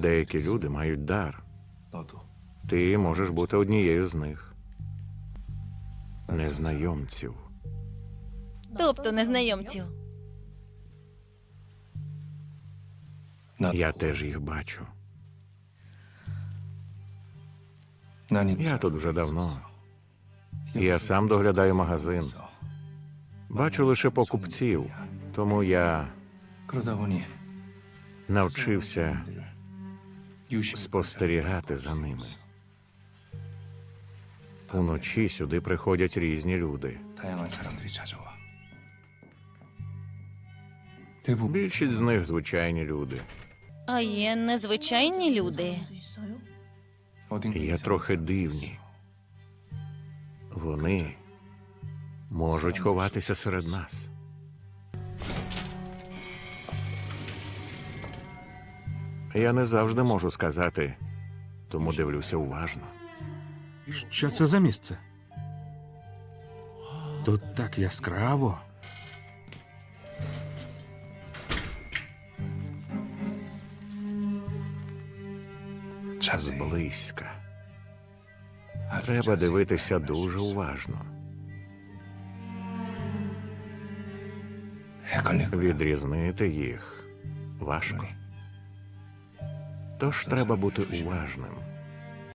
Деякі люди мають дар. Ти можеш бути однією з них. Незнайомців. Тобто незнайомців. Я теж їх бачу. Я тут вже давно. Я сам доглядаю магазин. Бачу лише покупців, тому я навчився спостерігати за ними. Уночі сюди приходять різні люди. Більшість з них звичайні люди. А є незвичайні люди. Є трохи дивні. Вони можуть ховатися серед нас. Я не завжди можу сказати, тому дивлюся уважно. Що це за місце? Тут так яскраво. Час близька. Треба дивитися дуже уважно. Відрізнити їх важко. Тож треба бути уважним.